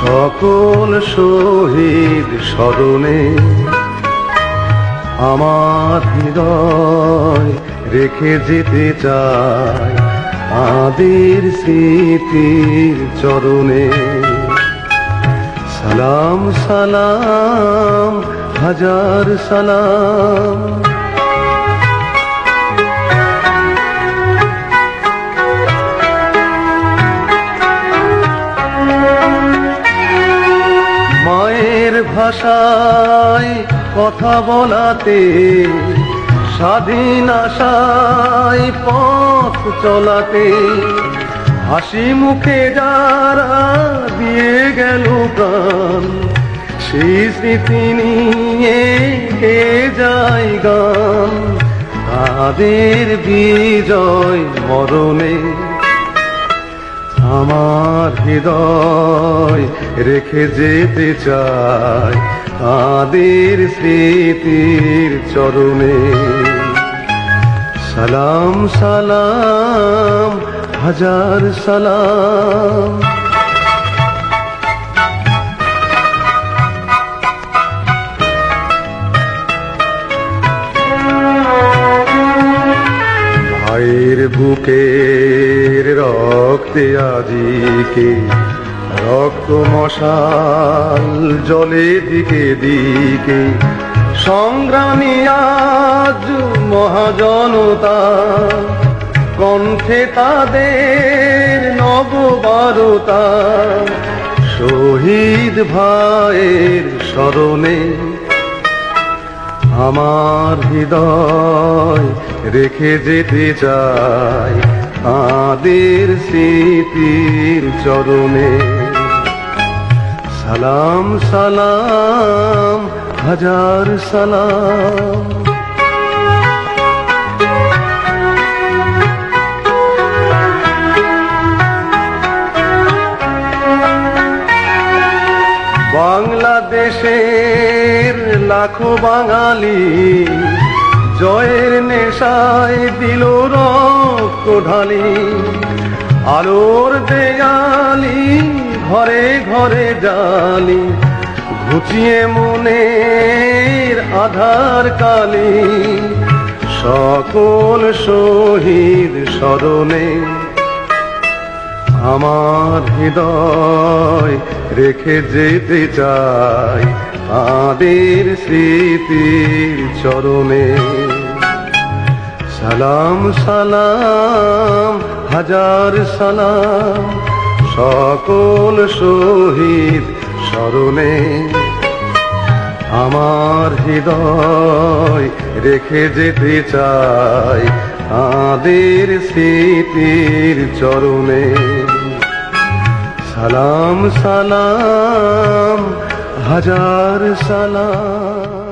সকল শহীদ স্মরণে আমার হৃদয় রেখে যেতে চাই আদের স্মৃতির চরণে। সালাম সালাম, হাজার সালাম। ভাষায় কথা বলাতে স্বাধীন আশায় পথ চলাতে হাসি মুখে যারা দিয়ে গেল প্রাণ, সেই স্মৃতি নিয়ে যায় গান? তাদের বিজয় মরণে আমার হৃদয় রেখে যেতে চাই তাদের স্মৃতির চরণে। সালাম সালাম হাজার সালাম। ভাইয়ের বুকের রক্তে আজিকে রক্ত মশাল জলে দিকে দিকে। সংগ্রামী আজ মহাজনতা, কণ্ঠে তাদের নববারতা। শহীদ ভাইয়ের স্মরণে আমার হৃদয় রেখে যেতে চাই। তাদের স্মৃতির চরণে। সালাম সালাম হাজার সালাম। বাংলাদেশের লাখো বাঙালি জয়ের নেশায় দিল রক্ত ঢালি আলোর দেয়ালি ঘরে ঘরে জালি, ঘুচিয়ে মনের আধার কালি, সকল শহীদ স্মরণে আমার হৃদয় রেখে যেতে চাই তাদের স্মৃতির চরণে। সালাম সালাম, হাজার সালাম। সকল শহীদ স্মরণে আমার হৃদয় রেখে যেতে চাই তাদের স্মৃতির চরণে। সালাম সালাম, হাজার সালাম।